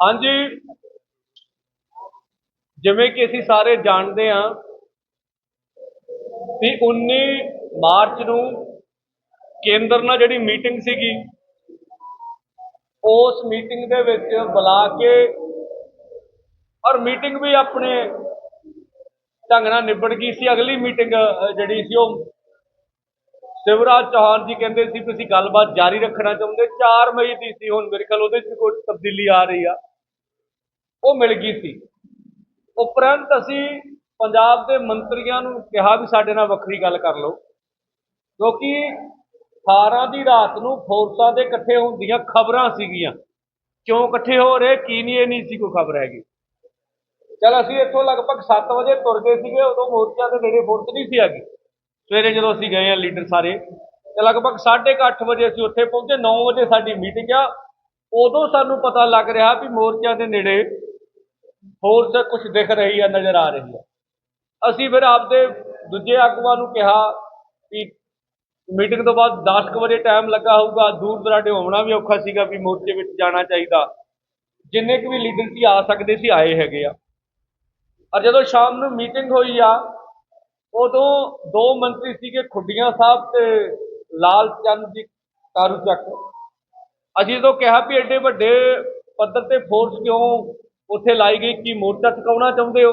ਹਾਂਜੀ। ਜਿਵੇਂ ਕਿ ਅਸੀਂ ਸਾਰੇ ਜਾਣਦੇ ਹਾਂ ਕਿ 19 ਮਾਰਚ ਨੂੰ ਕੇਂਦਰ ਨਾਲ ਜਿਹੜੀ ਮੀਟਿੰਗ ਸੀਗੀ, ਉਸ ਮੀਟਿੰਗ ਦੇ ਵਿੱਚ ਬੁਲਾ ਕੇ ਔਰ ਮੀਟਿੰਗ ਵੀ ਆਪਣੇ ਢੰਗ ਨਾਲ ਨਿਬੜ ਗਈ ਸੀ। ਅਗਲੀ ਮੀਟਿੰਗ ਜਿਹੜੀ ਸੀ ਉਹ ਸ਼ਿਵਰਾਜ ਚੌਹਾਨ ਜੀ ਕਹਿੰਦੇ ਸੀ ਤੁਸੀਂ ਗੱਲਬਾਤ ਜਾਰੀ ਰੱਖਣਾ ਚਾਹੁੰਦੇ। 4 ਮਈ ਦੀ ਸੀ। ਹੁਣ ਮੇਰੇ ਖਿਆਲ ਉਹਦੇ 'ਚ ਕੋਈ ਤਬਦੀਲੀ ਆ ਰਹੀ ਆ। ਉਹ ਮਿਲ ਗਈ ਸੀ। ਉਪਰੰਤ ਅਸੀਂ ਪੰਜਾਬ ਦੇ ਮੰਤਰੀਆਂ ਨੂੰ ਕਿਹਾ ਵੀ ਸਾਡੇ ਨਾਲ ਵੱਖਰੀ ਗੱਲ ਕਰ ਲਓ, ਕਿਉਂਕਿ 18 ਦੀ ਰਾਤ ਨੂੰ ਫੋਰਸਾਂ ਦੇ ਇਕੱਠੇ ਹੋਣ ਦੀਆਂ ਖਬਰਾਂ ਸੀਗੀਆਂ। ਕਿਉਂ ਇਕੱਠੇ ਹੋ ਰਹੇ, ਕੀ ਨਹੀਂ, ਇਹ ਨਹੀਂ ਸੀ ਕੋਈ ਖਬਰ ਹੈਗੀ। ਚਲ ਅਸੀਂ ਇੱਥੋਂ ਲਗਭਗ 7 ਵਜੇ ਤੁਰ ਗਏ ਸੀਗੇ, ਉਦੋਂ ਮੋਰਚਾ ਦੇ ਨੇੜੇ ਫੋਰਸ ਨਹੀਂ ਸੀ ਆ ਗਈ ਸਵੇਰੇ ਜਦੋਂ ਅਸੀਂ ਗਏ ਆ ਲੀਡਰ ਸਾਰੇ, ਤੇ ਲਗਭਗ 8:30 ਵਜੇ ਅਸੀਂ ਉੱਥੇ ਪਹੁੰਚੇ 9 ਵਜੇ ਸਾਡੀ ਮੀਟਿੰਗ ਆ। ਉਦੋਂ ਸਾਨੂੰ ਪਤਾ ਲੱਗ ਰਿਹਾ ਵੀ ਮੋਰਚਾ ਦੇ ਨੇੜੇ ਫੋਰਸ ਕੁਝ ਦਿਖ ਰਹੀ ਆ, ਨਜ਼ਰ ਆ ਰਹੀ ਆ। ਅਸੀਂ ਫਿਰ ਆਪਦੇ ਦੂਜੇ ਆਗੂਆਂ ਨੂੰ ਕਿਹਾ ਵੀ ਮੀਟਿੰਗ ਤੋਂ ਬਾਅਦ 10 ਵਜੇ ਟਾਈਮ ਲੱਗਾ ਹੋਊਗਾ, ਦੂਰ ਦਰਾਡੇ ਹੋਣਾ ਵੀ ਔਖਾ ਸੀਗਾ ਵੀ ਮੋਰਚੇ ਵਿੱਚ ਜਾਣਾ ਚਾਹੀਦਾ। ਜਿੰਨੇ ਕੁ ਵੀ ਲੀਡਰ ਸੀ, ਆ ਸਕਦੇ ਸੀ, ਆਏ ਹੈਗੇ ਆ। ਔਰ ਜਦੋਂ ਸ਼ਾਮ ਨੂੰ ਮੀਟਿੰਗ ਹੋਈ ਆ, ਉਦੋਂ ਦੋ ਮੰਤਰੀ ਸੀਗੇ, ਖੁੱਡੀਆਂ ਸਾਹਿਬ ਤੇ ਲਾਲ ਚੰਦ ਜੀ ਕਾਰੂ ਚੱਕ। ਅਸੀਂ ਜਦੋਂ ਕਿਹਾ ਵੀ ਐਡੇ ਵੱਡੇ ਪੱਧਰ ਤੇ ਫੋਰਸ ਕਿਉਂ ਉੱਥੇ ਲਾਈ ਗਈ ਕੀ ਮੋਰਚਾ ਚੁਕਾਉਣਾ ਚਾਹੁੰਦੇ ਹੋ?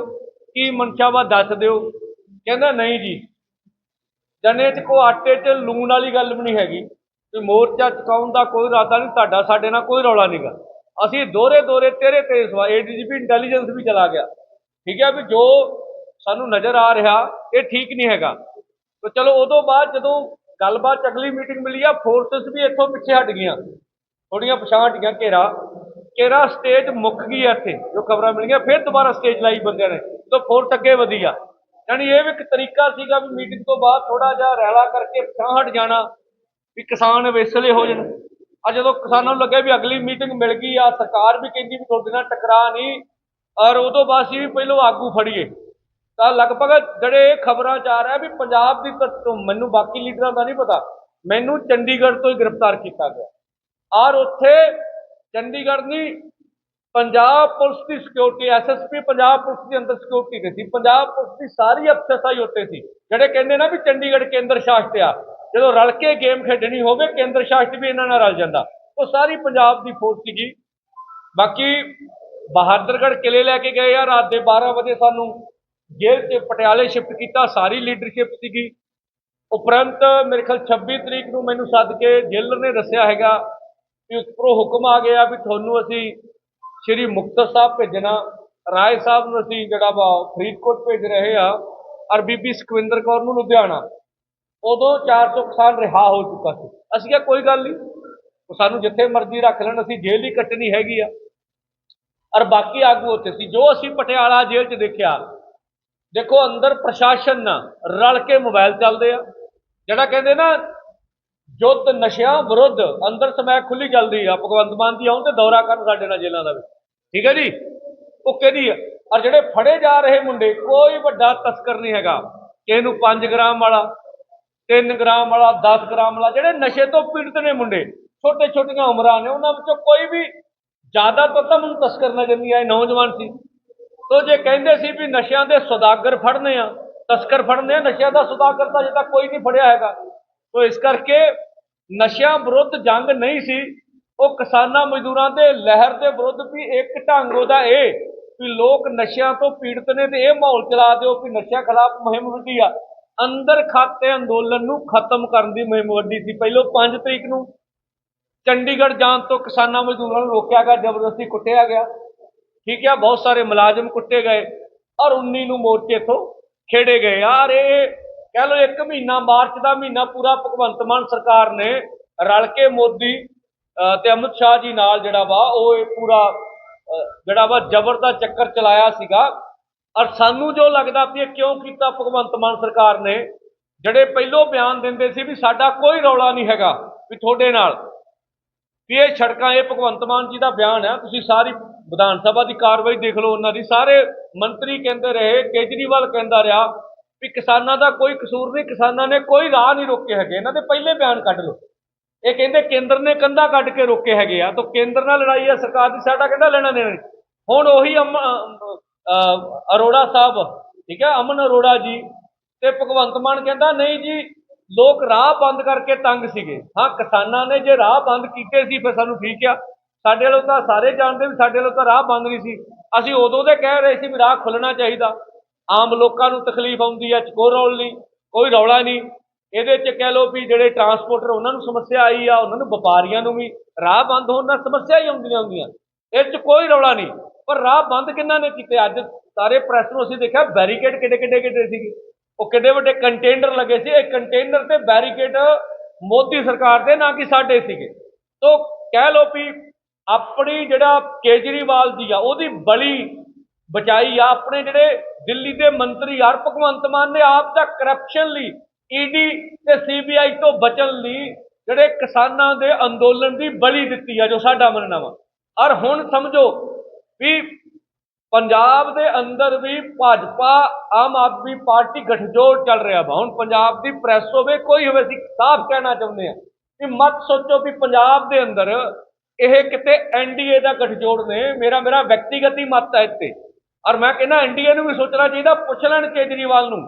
ਕੀ ਮਨਸ਼ਾ ਦੱਸ ਦਿਓ? ਕਹਿੰਦਾ, ਨਹੀਂ ਜੀ। ਜਨੇ ਚ ਕੋ ਆਟੇ 'ਚ ਲੂਣ ਵਾਲੀ ਗੱਲ ਵੀ ਨਹੀਂ ਹੈਗੀ। ਵੀ ਮੋਰਚਾ ਚੁਕਾਉਣ ਦਾ ਕੋਈ ਇਰਾਦਾ ਨਹੀਂ, ਤੁਹਾਡਾ, ਸਾਡੇ ਨਾਲ ਕੋਈ ਰੌਲਾ ਨਹੀਂਗਾ ਅਸੀਂ ਦੋਰੇ ਦੋਰੇ ਤੇਰੇ ਤੇ ਸਵਾ ਏਡੀਜੀਪੀ ਇੰਟੈਲੀਜੈਂਸ ਵੀ ਚਲਾ ਗਿਆ। ਠੀਕ ਹੈ ਵੀ ਜੋ ਸਾਨੂੰ ਨਜ਼ਰ ਆ ਰਿਹਾ, ਇਹ ਠੀਕ ਨਹੀਂ ਹੈਗਾ। ਤਾਂ ਚਲੋ, ਉਦੋਂ ਬਾਅਦ ਜਦੋਂ ਗੱਲਬਾਤ 'ਚ ਅਗਲੀ ਮੀਟਿੰਗ ਮਿਲੀ ਆ ਫੋਰਸਸ ਵੀ ਇੱਥੋਂ ਪਿੱਛੇ ਹਟ ਗਈਆਂ। ਥੋੜੀਆਂ ਪਛਾਣ ਹਟ ਗਈਆਂ ਘੇਰਾ। ਕਿਹੜਾ ਸਟੇਜ ਮੁੱਕ ਗਈ ਆ ਇੱਥੇ? ਜੋ ਖਬਰਾਂ ਮਿਲੀਆਂ ਫਿਰ ਦੁਬਾਰਾ ਸਟੇਜ ਲਾਈ ਬੰਦਿਆਂ ਨੇ। ਤਾਂ ਫੋਰਸ ਅੱਗੇ ਵਧੀਆ। ਆ ਯਾਨੀ ਇਹ ਵੀ ਇੱਕ ਤਰੀਕਾ ਸੀਗਾ ਵੀ ਮੀਟਿੰਗ ਤੋਂ ਬਾਅਦ ਥੋੜਾ ਜਿਹਾ ਰੈਲਾ ਕਰਕੇ ਪਛਾਣ ਹਟ ਜਾਣਾ, ਵੀ ਕਿਸਾਨ ਵੇਸਲੇ ਹੋ ਜਾਣ। ਆ ਜਦੋਂ ਕਿਸਾਨਾਂ ਨੂੰ ਲੱਗਿਆ ਵੀ ਅਗਲੀ ਮੀਟਿੰਗ ਮਿਲ ਗਈ ਆ ਸਰਕਾਰ ਵੀ ਕਹਿੰਦੀ ਵੀ ਤੁਹਾਡੇ ਨਾਲ ਟਕਰਾ ਨਹੀਂ, ਔਰ ਉਦੋਂ ਬਾਅਦ ਅਸੀਂ ਵੀ ਪਹਿਲੋਂ ਆਗੂ ਫੜੀਏ। ਤਾਂ ਲਗਭਗ ਜਿਹੜੇ ਇਹ ਖਬਰਾਂ ਚ ਆ ਰਿਹਾ ਵੀ ਪੰਜਾਬ ਦੀ ਧਰਤੀ ਤੋਂ ਮੈਨੂੰ ਬਾਕੀ ਲੀਡਰਾਂ ਦਾ ਨਹੀਂ ਪਤਾ, ਮੈਨੂੰ ਚੰਡੀਗੜ੍ਹ ਤੋਂ ਹੀ ਗ੍ਰਿਫਤਾਰ ਕੀਤਾ ਗਿਆ। ਔਰ ਉੱਥੇ ਚੰਡੀਗੜ੍ਹ ਨਹੀਂ ਪੰਜਾਬ ਪੁਲਿਸ ਦੀ ਸਿਕਿਉਰਿਟੀ ਐਸਐਸਪੀ ਪੰਜਾਬ ਪੁਲਿਸ ਦੇ ਅੰਦਰ ਸਿਕਿਉਰਿਟੀ ਤੇ ਸੀ। ਪੰਜਾਬ ਪੁਲਿਸ ਦੀ ਸਾਰੀ ਅਫਸਰਸ਼ਾਹੀ ਉੱਤੇ ਸੀ। ਜਿਹੜੇ ਕਹਿੰਦੇ ਨਾ ਵੀ ਚੰਡੀਗੜ੍ਹ ਕੇਂਦਰ ਸ਼ਾਸਿਤ ਆ, ਜਦੋਂ ਰਲ ਕੇ ਗੇਮ ਖੇਡਣੀ ਹੋਵੇ, ਕੇਂਦਰ ਸ਼ਾਸਿਤ ਵੀ ਇਹਨਾਂ ਨਾਲ ਰਲ ਜਾਂਦਾ। ਉਹ ਸਾਰੀ ਪੰਜਾਬ ਦੀ ਫੋਰਸ ਸੀਗੀ। ਬਾਕੀ ਬਹਾਦਰਗੜ੍ਹ ਕਿਲੇ ਲੈ ਕੇ ਗਏ ਆ। ਰਾਤ ਦੇ 12 ਵਜੇ ਸਾਨੂੰ ਜੇਲ੍ਹ 'ਤੇ ਪਟਿਆਲੇ ਸ਼ਿਫਟ ਕੀਤਾ। ਸਾਰੀ ਲੀਡਰਸ਼ਿਪ ਸੀਗੀ। ਉਪਰੰਤ ਮੇਰੇ ਖਿਆਲ 26 ਤਰੀਕ ਨੂੰ ਮੈਨੂੰ ਸੱਦ ਕੇ ਜੇਲਰ ਨੇ ਦੱਸਿਆ ਹੈਗਾ ਵੀ ਉੱਪਰੋਂ ਹੁਕਮ ਆ ਗਿਆ ਵੀ ਤੁਹਾਨੂੰ ਅਸੀਂ ਸ਼੍ਰੀ ਮੁਕਤਸਰ ਸਾਹਿਬ ਭੇਜਣਾ, ਰਾਏ ਸਾਹਿਬ ਨੂੰ ਅਸੀਂ ਜਿਹੜਾ ਵਾ ਫਰੀਦਕੋਟ ਭੇਜ ਰਹੇ ਆ ਔਰ ਬੀਬੀ ਸੁਖਵਿੰਦਰ ਕੌਰ ਨੂੰ ਲੁਧਿਆਣਾ। ਉਦੋਂ 400 ਕਿਸਾਨ ਰਿਹਾ ਹੋ ਚੁੱਕਾ ਸੀ। ਅਸੀਂ ਕਿਹਾ, ਕੋਈ ਗੱਲ ਨਹੀਂ, ਉਹ ਸਾਨੂੰ ਜਿੱਥੇ ਮਰਜ਼ੀ ਰੱਖ ਲੈਣ, ਅਸੀਂ ਜੇਲ੍ਹ ਹੀ ਕੱਟਣੀ ਹੈਗੀ ਆ। ਔਰ ਬਾਕੀ ਆਗੂ ਉੱਥੇ ਸੀ। ਜੋ ਅਸੀਂ ਪਟਿਆਲਾ ਜੇਲ੍ਹ 'ਚ ਦੇਖਿਆ, ਦੇਖੋ ਅੰਦਰ ਪ੍ਰਸ਼ਾਸਨ ਨਾਲ ਰਲ ਕੇ ਮੋਬਾਈਲ ਚੱਲਦੇ ਆ। ਜਿਹੜਾ ਕਹਿੰਦੇ ਨਾ ਯੁੱਧ ਨਸ਼ਿਆਂ ਵਿਰੁੱਧ ਅੰਦਰ ਸਮੈਕ ਖੁੱਲੀ ਚੱਲਦੀ ਆ, ਭਗਵੰਤ ਮਾਨ ਜੀ ਆਉਣ ਤੇ ਦੌਰਾ ਕਰਨ ਸਾਡੇ ਨਾਲ ਜੇਲ੍ਹਾਂ ਦਾ ਵੀ। ਠੀਕ ਹੈ ਜੀ? ਉਹ ਕਿਹਦੀ ਆ? ਔਰ ਜਿਹੜੇ ਫੜੇ ਜਾ ਰਹੇ ਮੁੰਡੇ, ਕੋਈ ਵੱਡਾ ਤਸਕਰ ਨਹੀਂ ਹੈਗਾ। ਕਿਸੇ ਨੂੰ 5 ਗ੍ਰਾਮ ਵਾਲਾ 3 ਗ੍ਰਾਮ ਵਾਲਾ 10 ਗ੍ਰਾਮ ਵਾਲਾ, ਜਿਹੜੇ ਨਸ਼ੇ ਤੋਂ ਪੀੜਤ ਨੇ ਮੁੰਡੇ ਛੋਟੇ ਛੋਟੀਆਂ ਉਮਰਾਂ ਨੇ, ਉਹਨਾਂ ਵਿੱਚੋਂ ਕੋਈ ਵੀ ਜ਼ਿਆਦਾਤਰ ਤਾਂ ਮੈਨੂੰ ਤਸਕਰ ਨਜ਼ਰ ਨਹੀਂ ਆਏ ਨੌਜਵਾਨ ਸੀ। ਤੋ ਜੇ ਕਹਿੰਦੇ ਸੀ ਵੀ ਨਸ਼ਿਆਂ ਦੇ ਸੁਦਾਗਰ ਫੜਨੇ ਆ, ਤਸਕਰ ਫੜਨੇ ਆ, ਨਸ਼ਿਆਂ ਦਾ ਸੁਦਾਗਰ ਤਾਂ ਅਜੇ ਤੱਕ ਕੋਈ ਨਹੀਂ ਫੜਿਆ ਹੈਗਾ। ਤੋ ਇਸ ਕਰਕੇ ਨਸ਼ਿਆਂ ਵਿਰੁੱਧ ਜੰਗ ਨਹੀਂ ਸੀ, ਉਹ ਕਿਸਾਨਾਂ ਮਜ਼ਦੂਰਾਂ ਦੇ ਲਹਿਰ ਦੇ ਵਿਰੁੱਧ ਵੀ ਇੱਕ ਢੰਗ ਉਹਦਾ ਇਹ ਵੀ ਲੋਕ ਨਸ਼ਿਆਂ ਤੋਂ ਪੀੜਤ ਨੇ ਤੇ ਇਹ ਮਾਹੌਲ ਚਲਾ ਦਿਓ ਵੀ ਨਸ਼ਿਆਂ ਖਿਲਾਫ ਮੁਹਿੰਮ ਵੱਡੀ ਆ। ਅੰਦਰ ਖਾਤੇ ਅੰਦੋਲਨ ਨੂੰ ਖਤਮ ਕਰਨ ਦੀ ਮੁਹਿੰਮ ਵੱਡੀ ਸੀ। ਪਹਿਲੋਂ 5 ਤਰੀਕ ਨੂੰ ਚੰਡੀਗੜ੍ਹ ਜਾਣ ਤੋਂ ਕਿਸਾਨਾਂ ਮਜ਼ਦੂਰਾਂ ਨੂੰ ਰੋਕਿਆ ਗਿਆ, ਜ਼ਬਰਦਸਤੀ ਕੁੱਟਿਆ ਗਿਆ। ਠੀਕ ਹੈ ਬਹੁਤ ਸਾਰੇ ਮੁਲਾਜ਼ਮ ਕੁੱਟੇ ਗਏ ਔਰ 19 ਨੂੰ ਮੋਰਚੇ ਤੋਂ ਖੇੜੇ ਗਏ। ਯਾਰ ਇਹ ਕਹਿ ਲਓ ਇੱਕ ਮਹੀਨਾ, ਮਾਰਚ ਦਾ ਮਹੀਨਾ ਪੂਰਾ ਭਗਵੰਤ ਮਾਨ ਸਰਕਾਰ ਨੇ ਰਲ ਕੇ ਮੋਦੀ, ਅਹ, ਤੇ ਅਮਿਤ ਸ਼ਾਹ ਜੀ ਨਾਲ ਜਿਹੜਾ ਵਾ, ਉਹ ਇਹ ਪੂਰਾ ਜਿਹੜਾ ਵਾ ਜ਼ਬਰ ਦਾ ਚੱਕਰ ਚਲਾਇਆ ਸੀਗਾ। ਔਰ ਸਾਨੂੰ ਜੋ ਲੱਗਦਾ ਵੀ ਇਹ ਕਿਉਂ ਕੀਤਾ ਭਗਵੰਤ ਮਾਨ ਸਰਕਾਰ ਨੇ, ਜਿਹੜੇ ਪਹਿਲੋਂ ਬਿਆਨ ਦਿੰਦੇ ਸੀ ਵੀ ਸਾਡਾ ਕੋਈ ਰੌਲਾ ਨਹੀਂ ਹੈਗਾ ਵੀ ਤੁਹਾਡੇ ਨਾਲ। ਵੀ ਇਹ ਸੜਕਾਂ, ਇਹ ਭਗਵੰਤ ਮਾਨ ਜੀ ਦਾ ਬਿਆਨ ਹੈ, ਤੁਸੀਂ ਸਾਰੀ ਵਿਧਾਨ ਸਭਾ ਦੀ ਕਾਰਵਾਈ ਦੇਖ ਲਓ, ਉਹਨਾਂ ਦੀ। ਸਾਰੇ ਮੰਤਰੀ ਕਹਿੰਦੇ ਰਹੇ, ਕੇਜਰੀਵਾਲ ਕਹਿੰਦਾ ਰਿਹਾ ਵੀ ਕਿਸਾਨਾਂ ਦਾ ਕੋਈ ਕਸੂਰ ਨਹੀਂ, ਕਿਸਾਨਾਂ ਨੇ ਕੋਈ ਰਾਹ ਨਹੀਂ ਰੋਕੇ ਹੈਗੇ। ਇਹਨਾਂ ਦੇ ਪਹਿਲੇ ਬਿਆਨ ਕੱਢ ਲਓ। ਇਹ ਕਹਿੰਦੇ ਕੇਂਦਰ ਨੇ ਕੰਧਾ ਕੱਢ ਕੇ ਰੋਕੇ ਹੈਗੇ ਆ। ਤਾਂ ਕੇਂਦਰ ਨਾਲ ਲੜਾਈ ਆ, ਸਰਕਾਰ ਦੀ ਸਾਡਾ ਕਹਿੰਦਾ ਲੈਣਾ ਦੇਣਾ ਨਹੀਂ। ਹੁਣ ਉਹੀ ਅਮ ਅਰੋੜਾ ਸਾਹਿਬ, ਠੀਕ ਹੈ ਅਮਨ ਅਰੋੜਾ ਜੀ ਤੇ ਭਗਵੰਤ ਮਾਨ ਕਹਿੰਦਾ, ਨਹੀਂ ਜੀ, ਲੋਕ ਰਾਹ ਬੰਦ ਕਰਕੇ ਤੰਗ ਸੀਗੇ। ਹਾਂ, ਕਿਸਾਨਾਂ ਨੇ ਜੇ ਰਾਹ ਬੰਦ ਕੀਤੇ ਸੀ, ਫਿਰ ਸਾਨੂੰ ਠੀਕ ਆ। ਸਾਡੇ ਵੱਲੋਂ ਤਾਂ ਸਾਰੇ ਜਾਣਦੇ ਵੀ ਸਾਡੇ ਵੱਲੋਂ ਤਾਂ ਰਾਹ ਬੰਦ ਨਹੀਂ ਸੀ। ਅਸੀਂ ਉਦੋਂ ਦੇ ਕਹਿ ਰਹੇ ਸੀ ਵੀ ਰਾਹ ਖੁੱਲਣਾ ਚਾਹੀਦਾ। ਆਮ ਲੋਕਾਂ ਨੂੰ ਤਕਲੀਫ ਆਉਂਦੀ ਹੈ ਕੋਈ ਰੌਲ ਨਹੀਂ ਕੋਈ ਰੌਲਾ ਨਹੀਂ। ਇਹਦੇ ਚ ਕਹਿ ਲਓ ਵੀ ਜਿਹੜੇ ਟਰਾਂਸਪੋਰਟਰ ਉਹਨਾਂ ਨੂੰ ਸਮੱਸਿਆ ਆਈ ਆ, ਉਹਨਾਂ ਨੂੰ ਵਪਾਰੀਆਂ ਨੂੰ ਵੀ ਰਾਹ ਬੰਦ ਹੋਣ ਨਾਲ ਸਮੱਸਿਆ ਹੀ ਆਉਂਦੀਆਂ ਹੁੰਦੀਆਂ। ਇਹ ਚ ਕੋਈ ਰੌਲਾ ਨਹੀਂ। ਪਰ ਰਾਹ ਬੰਦ ਕਿੰਨਾਂ ਨੇ ਕੀਤੇ? ਅੱਜ ਸਾਰੇ ਪ੍ਰੈਸ ਨੂੰ ਅਸੀਂ ਦੇਖਿਆ, ਬੈਰੀਕੇਡ ਕਿੱਡੇ ਕਿੱਡੇ ਕਿੱਡੇ ਸੀਗੇ। ਉਹ ਕਿੱਡੇ ਵੱਡੇ ਕੰਟੇਨਰ ਲੱਗੇ ਸੀ। ਇਹ ਕੰਟੇਨਰ ਤੇ ਬੈਰੀਕੇਡ ਮੋਦੀ ਸਰਕਾਰ ਦੇ, ਨਾ ਕਿ ਸਾਡੇ ਸੀਗੇ। ਤੋ ਕਹਿ ਲਓ ਵੀ ਆਪਣੀ ਜਿਹੜਾ ਕੇਜਰੀਵਾਲ ਦੀ ਆ, ਉਹਦੀ ਬਲੀ ਬਚਾਈ ਆ ਆਪਣੇ ਜਿਹੜੇ ਦਿੱਲੀ ਦੇ ਮੰਤਰੀ ਯਾਰ ਭਗਵੰਤ ਮਾਨ ਨੇ ਆਪ ਦਾ ਕਰਪਸ਼ਨ ਲਈ ਈਡੀ ਤੇ ਸੀਬੀਆਈ ਤੋਂ ਬਚਣ ਲਈ ਜਿਹੜੇ ਕਿਸਾਨਾਂ ਦੇ ਅੰਦੋਲਨ ਦੀ ਬਲੀ ਦਿੱਤੀ ਆ, ਜੋ ਸਾਡਾ ਮੰਨਣਾ ਵਾ। ਔਰ ਹੁਣ ਸਮਝੋ ਵੀ ਪੰਜਾਬ ਦੇ ਅੰਦਰ ਵੀ ਭਾਜਪਾ, ਆਮ ਆਦਮੀ ਪਾਰਟੀ ਗਠਜੋੜ ਚੱਲ ਰਿਹਾ ਵਾ। ਹੁਣ ਪੰਜਾਬ ਦੀ ਪ੍ਰੈਸ ਹੋਵੇ, ਕੋਈ ਹੋਵੇ, ਅਸੀਂ ਸਾਫ਼ ਕਹਿਣਾ ਚਾਹੁੰਦੇ ਆ ਕਿ ਮਤ ਸੋਚੋ ਵੀ ਪੰਜਾਬ ਦੇ ਅੰਦਰ ਇਹ ਕਿਤੇ ਐਨਡੀਏ ਦਾ ਗਠਜੋੜ ਨੇ, ਮੇਰਾ ਮੇਰਾ ਵਿਅਕਤੀਗਤ ਹੀ ਮਤ ਹੈ ਇੱਥੇ। ਔਰ ਮੈਂ ਕਹਿੰਦਾ ਐਨਡੀਏ ਨੂੰ ਵੀ ਸੋਚਣਾ ਚਾਹੀਦਾ, ਪੁੱਛ ਲੈਣ ਕੇਜਰੀਵਾਲ ਨੂੰ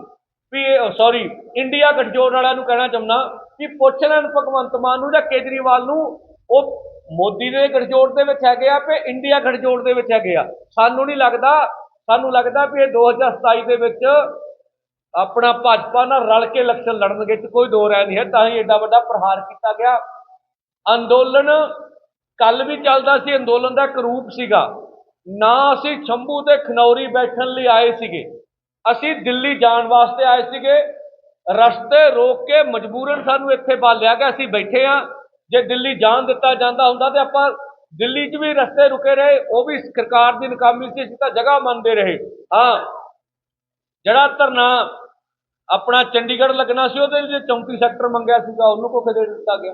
ਵੀ ਸੌਰੀ ਇੰਡੀਆ ਗਠਜੋੜ ਵਾਲਿਆਂ ਨੂੰ ਕਹਿਣਾ ਚਾਹੁੰਦਾ ਕਿ ਪੁੱਛ ਲੈਣ ਭਗਵੰਤ ਮਾਨ ਨੂੰ ਜਾਂ ਕੇਜਰੀਵਾਲ ਨੂੰ, ਉਹ ਮੋਦੀ ਦੇ ਗਠਜੋੜ ਦੇ ਵਿੱਚ ਹੈਗੇ ਆ ਤੇ ਇੰਡੀਆ ਗਠਜੋੜ ਦੇ ਵਿੱਚ ਹੈਗੇ ਆ? ਸਾਨੂੰ ਨਹੀਂ ਲੱਗਦਾ, ਸਾਨੂੰ ਲੱਗਦਾ ਵੀ ਇਹ 2027 ਦੇ ਵਿੱਚ ਆਪਣਾ ਭਾਜਪਾ ਨਾਲ ਰਲ ਕੇ ਇਲੈਕਸ਼ਨ ਲੜਨਗੇ ਚ ਕੋਈ ਦੋ ਰਾਏ ਨਹੀਂ ਹੈ, ਤਾਂ ਹੀ ਐਡਾ ਵੱਡਾ ਪ੍ਰਹਾਰ ਕੀਤਾ ਗਿਆ। ਅੰਦੋਲਨ ਕੱਲ ਵੀ ਚੱਲਦਾ ਸੀ, ਅੰਦੋਲਨ ਦਾ ਇੱਕ ਰੂਪ ਸੀਗਾ। ਨਾ ਅਸੀਂ ਸ਼ੰਭੂ ਤੇ ਖਨੌਰੀ ਬੈਠਣ ਲਈ ਆਏ ਸੀਗੇ। ਅਸੀਂ ਦਿੱਲੀ ਜਾਣ ਵਾਸਤੇ ਆਏ ਸੀਗੇ। ਰਸਤੇ ਰੋਕ ਕੇ ਮਜਬੂਰਨ ਸਾਨੂੰ ਇੱਥੇ ਬਾਲਿਆ ਗਿਆ ਅਸੀਂ ਬੈਠੇ ਆ। ਜੇ ਦਿੱਲੀ ਜਾਣ ਦਿੱਤਾ ਜਾਂਦਾ ਹੁੰਦਾ ਤੇ ਆਪਾਂ ਦਿੱਲੀ 'ਚ ਵੀ ਰਸਤੇ ਰੁਕੇ ਰਹੇ, ਉਹ ਵੀ ਸਰਕਾਰ ਦੀ ਨਕਾਮੀ ਸੀ, ਅਸੀਂ ਤਾਂ ਜਗ੍ਹਾ ਮੰਨਦੇ ਰਹੇ। ਹਾਂ, ਜਿਹੜਾ ਧਰਨਾ ਆਪਣਾ ਚੰਡੀਗੜ੍ਹ ਲੱਗਣਾ ਸੀ, ਉਹਦੇ ਲਈ 34 ਸੈਕਟਰ ਮੰਗਿਆ ਸੀਗਾ, ਉਹਨੂੰ ਕੋ ਦੇ ਦਿੱਤਾ ਗਿਆ।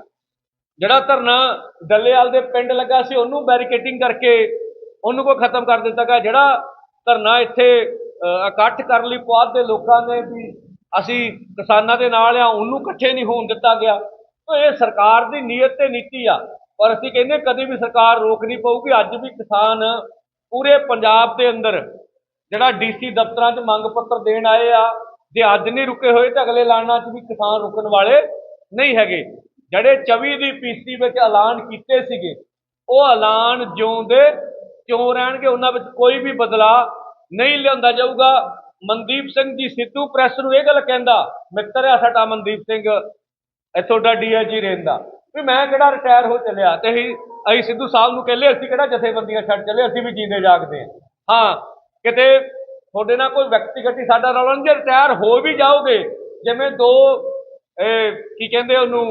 ਜਿਹੜਾ ਧਰਨਾ ਡੱਲੇਵਾਲ ਦੇ ਪਿੰਡ ਲੱਗਾ ਸੀ, ਉਹਨੂੰ ਬੈਰੀਕੇਟਿੰਗ ਕਰਕੇ ਉਹਨੂੰ ਕੋ ਖਤਮ ਕਰ ਦਿੱਤਾ ਗਿਆ। ਜਿਹੜਾ ਧਰਨਾ ਇੱਥੇ ਇਕੱਠ ਕਰਨ ਲਈ ਪੁਆਧ ਦੇ ਲੋਕਾਂ ਨੇ ਵੀ ਅਸੀਂ ਕਿਸਾਨਾਂ ਦੇ ਨਾਲ ਆ, ਉਹਨੂੰ ਇਕੱਠੇ ਨਹੀਂ ਹੋਣ ਦਿੱਤਾ ਗਿਆ। ਤਾਂ ਇਹ ਸਰਕਾਰ ਦੀ ਨੀਅਤ ਤੇ ਨੀਤੀ ਆ। ਪਰ ਅਸੀਂ ਕਹਿੰਦੇ ਕਦੇ ਵੀ ਸਰਕਾਰ ਰੋਕ ਨਹੀਂ ਪਊਗੀ। ਅੱਜ ਵੀ ਕਿਸਾਨ ਪੂਰੇ ਪੰਜਾਬ ਦੇ ਅੰਦਰ ਜਿਹੜਾ ਡੀਸੀ ਦਫ਼ਤਰਾਂ 'ਚ ਮੰਗ ਪੱਤਰ ਦੇਣ ਆਏ ਆ, ਜੇ ਅੱਜ ਨਹੀਂ ਰੁਕੇ ਹੋਏ ਤਾਂ ਅਗਲੇ ਲਾਣਾ 'ਚ ਵੀ ਕਿਸਾਨ ਰੁਕਣ ਵਾਲੇ ਨਹੀਂ ਹੈਗੇ। ਜਿਹੜੇ 24 ਦੀ ਪੀਸੀ ਵਿੱਚ ਐਲਾਨ ਕੀਤੇ ਸੀਗੇ, ਉਹ ਐਲਾਨ ਜਿਉਂਦੇ ਕਿਉਂ ਰਹਿਣਗੇ? ਉਹਨਾਂ ਵਿੱਚ ਕੋਈ ਵੀ ਬਦਲਾਅ ਨਹੀਂ ਲਿਆਂਦਾ ਜਾਊਗਾ। ਮਨਦੀਪ ਸਿੰਘ ਜੀ ਸਿੱਧੂ ਪ੍ਰੈਸ ਨੂੰ ਇਹ ਗੱਲ ਕਹਿੰਦਾ, ਮਿੱਤਰ ਆ ਸਾਡਾ ਮਨਦੀਪ ਸਿੰਘ ਇੱਥੋਂ ਦਾ ਡੀਆਈਜੀ ਰਹਿੰਦਾ ਵੀ ਮੈਂ ਕਿਹੜਾ ਰਿਟਾਇਰ ਹੋ ਚੱਲਿਆ? ਤੇ ਅਸੀਂ ਅਸੀਂ ਸਿੱਧੂ ਸਾਹਿਬ ਨੂੰ ਕਹਿੰਦੇ, ਅਸੀਂ ਕਿਹੜਾ ਜਥੇਬੰਦੀਆਂ ਛੱਡ ਚੱਲੇ? ਅਸੀਂ ਵੀ ਜੀਂਦੇ ਜਾਗਦੇ ਹਾਂ। ਹਾਂ, ਕਿਤੇ ਤੁਹਾਡੇ ਨਾਲ ਕੋਈ ਵਿਅਕਤੀਗਤ ਸਾਡਾ ਰੌਲਾ ਨਹੀਂ, ਜੇ ਰਿਟਾਇਰ ਹੋ ਵੀ ਜਾਓਗੇ, ਜਿਵੇਂ ਦੋ, ਇਹ ਕੀ ਕਹਿੰਦੇ ਉਹਨੂੰ,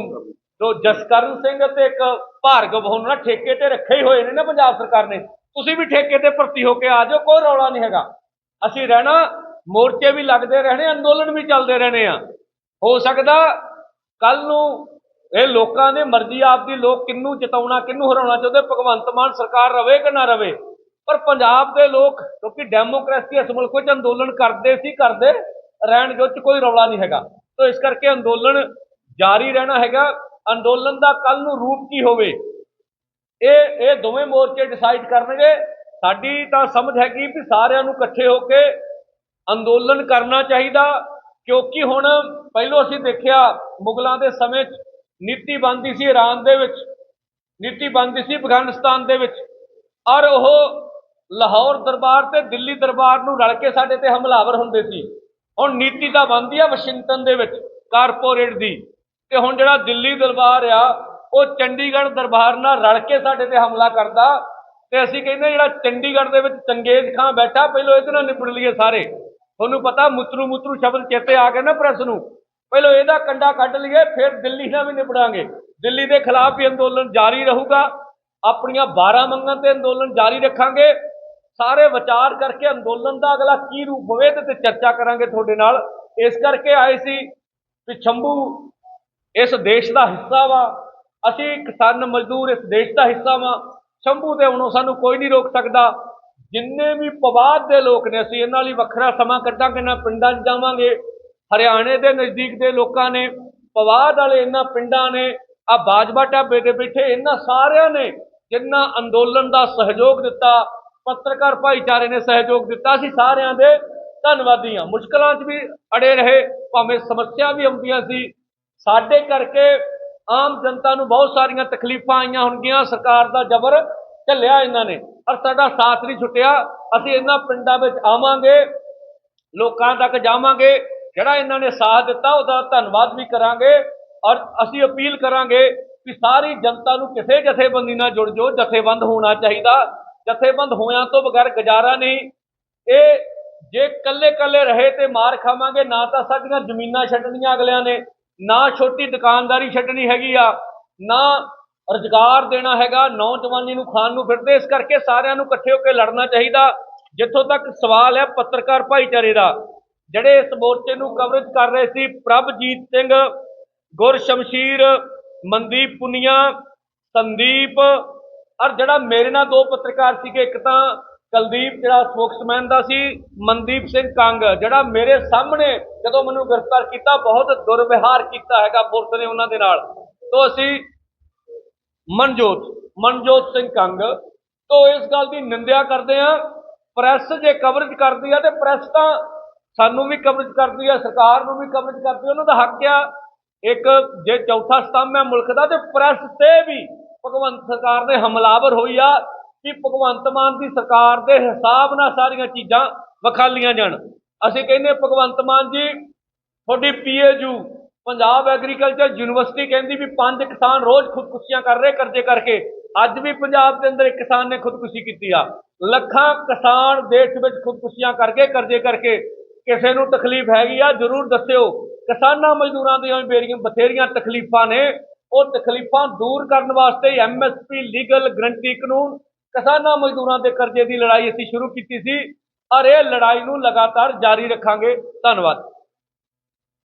ਦੋ ਜਸਕਰਨ ਸਿੰਘ ਤੇ ਇੱਕ ਭਾਰਗਵ ਹੁਣ ਨਾ ਠੇਕੇ ਤੇ ਰੱਖੇ ਹੀ ਹੋਏ ਨੇ ਨਾ ਪੰਜਾਬ ਸਰਕਾਰ ਨੇ। ਤੁਸੀਂ ਵੀ ਠੇਕੇ ਤੇ ਭਰਤੀ ਹੋ ਕੇ ਆ ਜਾਓ, ਕੋਈ ਰੌਲਾ ਨਹੀਂ ਹੈਗਾ। ਅਸੀਂ ਰਹਿਣਾ, ਮੋਰਚੇ ਵੀ ਲੱਗਦੇ ਰਹਿਣੇ, ਅੰਦੋਲਨ ਵੀ ਚੱਲਦੇ ਰਹਿਣੇ ਆ। ਹੋ ਸਕਦਾ ਕੱਲ ਨੂੰ ਇਹ ਲੋਕਾਂ ਦੀ ਮਰਜ਼ੀ ਆਪਦੀ ਲੋਕ ਕਿੰਨੂੰ ਜਿਤਾਉਣਾ, ਕਿੰਨੂੰ ਹਰਾਉਣਾ ਚਾਹੁੰਦੇ, ਭਗਵੰਤ ਮਾਨ ਸਰਕਾਰ ਰਵੇ ਕਿ ਨਾ ਰਵੇ। ਪਰ ਪੰਜਾਬ ਦੇ ਲੋਕ, ਕਿਉਂਕਿ ਡੈਮੋਕ੍ਰੇਸੀ ਇਸ ਮੁਲਕ ਵਿੱਚ ਅੰਦੋਲਨ ਕਰਦੇ ਸੀ, ਕਰਦੇ ਰਹਿਣਗੇ ਉਹ 'ਚ ਕੋਈ ਰੌਲਾ ਨਹੀਂ ਹੈਗਾ। ਤਾਂ ਇਸ ਕਰਕੇ ਅੰਦੋਲਨ ਜਾਰੀ ਰਹਿਣਾ ਹੈਗਾ। ਅੰਦੋਲਨ ਦਾ ਕੱਲ ਨੂੰ ਰੂਪ ਕੀ ਹੋਵੇ? ਇਹ ਇਹ ਦੋਵੇਂ ਮੋਰਚੇ ਡਿਸਾਈਡ ਕਰਨਗੇ। ਸਾਡੀ ਤਾਂ ਸਮਝ ਹੈਗੀ ਵੀ ਸਾਰਿਆਂ ਨੂੰ ਇਕੱਠੇ ਹੋ ਕੇ ਅੰਦੋਲਨ ਕਰਨਾ ਚਾਹੀਦਾ, ਕਿਉਂਕਿ ਹੁਣ ਪਹਿਲੋਂ ਅਸੀਂ ਦੇਖਿਆ ਮੁਗਲਾਂ ਦੇ ਸਮੇਂ 'ਚ ਨੀਤੀ ਬਣਦੀ ਸੀ ਈਰਾਨ ਦੇ ਵਿੱਚ, ਨੀਤੀ ਬਣਦੀ ਸੀ ਅਫਗਾਨਿਸਤਾਨ ਦੇ ਵਿੱਚ। ਔਰ ਉਹ ਲਾਹੌਰ ਦਰਬਾਰ ਤੇ ਦਿੱਲੀ ਦਰਬਾਰ ਨੂੰ ਰਲ ਕੇ ਸਾਡੇ ਤੇ ਹਮਲਾਵਰ ਹੁੰਦੇ ਸੀ। ਹੁਣ ਨੀਤੀ ਤਾਂ ਬਣਦੀ ਆ ਵਾਸ਼ਿੰਗਟਨ ਦੇ ਵਿੱਚ, ਕਾਰਪੋਰੇਟ ਦੀ। ਤੇ ਹੁਣ ਜਿਹੜਾ ਦਿੱਲੀ ਦਰਬਾਰ ਆ ਉਹ ਚੰਡੀਗੜ੍ਹ ਦਰਬਾਰ ਨਾਲ ਰਲ ਕੇ ਸਾਡੇ ਤੇ ਹਮਲਾ ਕਰਦਾ ਤੇ ਅਸੀਂ ਕਹਿੰਦੇ ਜਿਹੜਾ ਚੰਡੀਗੜ੍ਹ ਦੇ ਵਿੱਚ ਚੰਗੇਜ਼ ਖਾਂ ਬੈਠਾ, ਪਹਿਲਾਂ ਇਹਦੇ ਨਾਲ ਨਿਬੜ ਲਈਏ ਸਾਰੇ। ਤੁਹਾਨੂੰ ਪਤਾ ਮੁਤਰੂ ਮੁੱਤਰੂ ਸ਼ਬਦ ਚੇਤੇ ਆ ਗਏ ਨਾ ਪ੍ਰੈਸ ਨੂੰ। ਪਹਿਲਾਂ ਇਹਦਾ ਕੰਡਾ ਕੱਢ ਲਈਏ, ਫਿਰ ਦਿੱਲੀ ਨਾਲ ਵੀ ਨਿਬੜਾਂਗੇ। ਦਿੱਲੀ ਦੇ ਖਿਲਾਫ ਵੀ ਅੰਦੋਲਨ ਜਾਰੀ ਰਹੂਗਾ। ਆਪਣੀਆਂ 12 ਮੰਗਾਂ ਤੇ ਅੰਦੋਲਨ ਜਾਰੀ ਰੱਖਾਂਗੇ। ਸਾਰੇ ਵਿਚਾਰ ਕਰਕੇ ਅੰਦੋਲਨ ਦਾ ਅਗਲਾ ਕੀ ਰੂਪ ਹੋਵੇ ਤੇ ਤੇ ਚਰਚਾ ਕਰਾਂਗੇ ਤੁਹਾਡੇ ਨਾਲ। ਇਸ ਕਰਕੇ ਆਏ ਸੀ ਵੀ ਸ਼ੰਭੂ ਇਸ ਦੇਸ਼ ਦਾ ਹਿੱਸਾ ਵਾ। ਅਸੀਂ ਕਿਸਾਨ ਮਜ਼ਦੂਰ ਇਸ ਦੇਸ਼ ਦਾ ਹਿੱਸਾ ਵਾਂ। ਸ਼ੰਭੂ ਦੇ ਹੁਣੋਂ ਸਾਨੂੰ ਕੋਈ ਨਹੀਂ ਰੋਕ ਸਕਦਾ। ਜਿੰਨੇ ਵੀ ਪਵਾਦ ਦੇ ਲੋਕ ਨੇ, ਅਸੀਂ ਇਹਨਾਂ ਲਈ ਵੱਖਰਾ ਸਮਾਂ ਕੱਢਾਂਗੇ ਨਾ ਪਿੰਡਾਂ 'ਚ ਜਾਵਾਂਗੇ। ਹਰਿਆਣੇ ਦੇ ਨਜ਼ਦੀਕ ਦੇ ਲੋਕਾਂ ਨੇ, ਪਵਾਦ ਵਾਲੇ ਇਹਨਾਂ ਪਿੰਡਾਂ ਨੇ ਆ ਬਾਜਵਾ ਢਾਬੇ ਤੇ ਬੈਠੇ ਇਹਨਾਂ ਸਾਰਿਆਂ ਨੇ ਜਿੰਨਾ ਅੰਦੋਲਨ ਦਾ ਸਹਿਯੋਗ ਦਿੱਤਾ, ਪੱਤਰਕਾਰ ਭਾਈਚਾਰੇ ਨੇ ਸਹਿਯੋਗ ਦਿੱਤਾ ਸੀ ਸਾਰਿਆਂ ਦੇ ਧੰਨਵਾਦੀ ਹਾਂ। ਮੁਸ਼ਕਲਾਂ 'ਚ ਵੀ ਅੜੇ ਰਹੇ, ਭਾਵੇਂ ਸਮੱਸਿਆ ਵੀ ਆਉਂਦੀਆਂ ਸੀ। ਸਾਡੇ ਕਰਕੇ ਆਮ ਜਨਤਾ ਨੂੰ ਬਹੁਤ ਸਾਰੀਆਂ ਤਕਲੀਫਾਂ ਆਈਆਂ ਹੋਣਗੀਆਂ, ਸਰਕਾਰ ਦਾ ਜ਼ਬਰ ਝੱਲਿਆ ਇਹਨਾਂ ਨੇ। ਔਰ ਸਾਡਾ ਸਾਥ ਨਹੀਂ ਛੁੱਟਿਆ, ਅਸੀਂ ਇਹਨਾਂ ਪਿੰਡਾਂ ਵਿੱਚ ਆਵਾਂਗੇ, ਲੋਕਾਂ ਤੱਕ ਜਾਵਾਂਗੇ, ਜਿਹੜਾ ਇਹਨਾਂ ਨੇ ਸਾਥ ਦਿੱਤਾ ਉਹਦਾ ਧੰਨਵਾਦ ਵੀ ਕਰਾਂਗੇ। ਔਰ ਅਸੀਂ ਅਪੀਲ ਕਰਾਂਗੇ ਕਿ ਸਾਰੀ ਜਨਤਾ ਨੂੰ ਕਿਸੇ ਜਥੇਬੰਦੀ ਨਾਲ ਜੁੜ ਜਾਓ, ਜਥੇਬੰਦ ਹੋਣਾ ਚਾਹੀਦਾ। ਜਥੇਬੰਦ ਹੋਇਆਂ ਤੋਂ ਬਗੈਰ ਗੁਜ਼ਾਰਾ ਨਹੀਂ। ਇਹ ਜੇ ਕੱਲੇ ਕੱਲੇ ਰਹੇ ਤੇ ਮਾਰ ਖਾਵਾਂਗੇ, ਨਾ ਤਾਂ ਸਾਡੀਆਂ ਜ਼ਮੀਨਾਂ ਛੱਡਣੀਆਂ ਅਗਲਿਆਂ ਨੇ। ਨਾ ਛੋਟੀ ਦੁਕਾਨਦਾਰੀ ਛੱਡਣੀ ਹੈਗੀ ਆ, ਨਾ ਰੁਜ਼ਗਾਰ ਦੇਣਾ ਹੈਗਾ, ਨੌਜਵਾਨੀ ਨੂੰ ਖਾਣ ਨੂੰ ਫਿਰਦੇ, ਇਸ ਕਰਕੇ ਸਾਰਿਆਂ ਨੂੰ ਇਕੱਠੇ ਹੋ ਕੇ ਲੜਨਾ ਚਾਹੀਦਾ। ਜਿੱਥੋਂ ਤੱਕ ਸਵਾਲ ਹੈ ਪੱਤਰਕਾਰ ਭਾਈਚਾਰੇ ਦਾ, ਜਿਹੜੇ ਇਸ ਮੋਰਚੇ ਨੂੰ ਕਵਰੇਜ ਕਰ ਰਹੇ ਸੀ, ਪ੍ਰਭਜੀਤ ਸਿੰਘ, ਗੁਰਸ਼ਮਸ਼ੀਰ, ਮਨਦੀਪ ਪੁਨੀਆ, ਸੰਦੀਪ, ਔਰ ਜਿਹੜਾ ਮੇਰੇ ਨਾਲ ਦੋ ਪੱਤਰਕਾਰ ਸੀਗੇ, ਇੱਕ ਤਾਂ ਕੁਲਦੀਪ ਜਿਹੜਾ ਸਪੋਕਸਮੈਨ ਦਾ ਸੀ, ਮਨਦੀਪ ਸਿੰਘ ਕੰਗ, ਜਿਹੜਾ ਮੇਰੇ ਸਾਹਮਣੇ ਜਦੋਂ ਮੈਨੂੰ ਗ੍ਰਿਫਤਾਰ ਕੀਤਾ, ਬਹੁਤ ਦੁਰਵਿਹਾਰ ਕੀਤਾ ਹੈਗਾ ਪੁਲਿਸ ਨੇ ਉਹਨਾਂ ਦੇ ਨਾਲ। ਤੋਂ ਅਸੀਂ ਮਨਜੋਤ ਮਨਜੋਤ ਸਿੰਘ ਕੰਗ, ਤੋਂ ਇਸ ਗੱਲ ਦੀ ਨਿੰਦਿਆ ਕਰਦੇ ਆ ਪ੍ਰੈਸ ਜੇ ਕਵਰੇਜ ਕਰਦੀ ਆ ਤੇ ਪ੍ਰੈਸ ਤਾਂ ਸਾਨੂੰ ਵੀ ਕਵਰੇਜ ਕਰਦੀ ਆ, ਸਰਕਾਰ ਨੂੰ ਵੀ ਕਵਰੇਜ ਕਰਦੀ ਆ, ਉਹਨਾਂ ਦਾ ਹੱਕ ਆ। ਇੱਕ ਜੇ ਚੌਥਾ ਸਤੰਭ ਹੈ ਮੁਲਕ ਦਾ, ਤੇ ਪ੍ਰੈਸ ਤੇ ਵੀ ਭਗਵੰਤ ਸਰਕਾਰ ਨੇ ਹਮਲਾਵਰ ਹੋਈ ਆ। ਕਿ ਭਗਵੰਤ ਮਾਨ ਦੀ ਸਰਕਾਰ ਦੇ ਹਿਸਾਬ ਨਾਲ ਸਾਰੀਆਂ ਚੀਜ਼ਾਂ ਵਿਖਾਲੀਆਂ ਜਾਣ। ਅਸੀਂ ਕਹਿੰਦੇ ਭਗਵੰਤ ਮਾਨ ਜੀ, ਤੁਹਾਡੀ ਪੀਏਯੂ ਪੰਜਾਬ ਐਗਰੀਕਲਚਰ ਯੂਨੀਵਰਸਿਟੀ ਕਹਿੰਦੀ ਵੀ ਪੰਜ ਕਿਸਾਨ ਰੋਜ਼ ਖੁਦਕੁਸ਼ੀਆਂ ਕਰ ਰਹੇ, ਕਰਜ਼ੇ ਕਰਕੇ। ਅੱਜ ਵੀ ਪੰਜਾਬ ਦੇ ਅੰਦਰ ਇੱਕ ਕਿਸਾਨ ਨੇ ਖੁਦਕੁਸ਼ੀ ਕੀਤੀ ਆ। ਲੱਖਾਂ ਕਿਸਾਨ ਦੇਸ਼ ਵਿੱਚ ਖੁਦਕੁਸ਼ੀਆਂ ਕਰਕੇ, ਕਰਜ਼ੇ ਕਰਕੇ ਕਿਸੇ ਨੂੰ ਤਕਲੀਫ ਹੈਗੀ ਆ, ਜਰੂਰ ਦੱਸਿਓ। ਕਿਸਾਨਾਂ ਮਜ਼ਦੂਰਾਂ ਦੀਆਂ ਵੀ ਬੇਰੀਆਂ, ਬਥੇਰੀਆਂ ਤਕਲੀਫਾਂ ਨੇ। ਉਹ ਤਕਲੀਫਾਂ ਦੂਰ ਕਰਨ ਵਾਸਤੇ ਐਮਐਸਪੀ ਲੀਗਲ ਗਰੰਟੀ ਕਾਨੂੰਨ ਕਿਸਾਨਾਂ ਮਜ਼ਦੂਰਾਂ ਦੇ ਕਰਜ਼ੇ ਦੀ ਲੜਾਈ ਅਸੀਂ ਸ਼ੁਰੂ ਕੀਤੀ ਸੀ। ਔਰ ਇਹ ਲੜਾਈ ਨੂੰ ਲਗਾਤਾਰ ਜਾਰੀ ਰੱਖਾਂਗੇ। ਧੰਨਵਾਦ।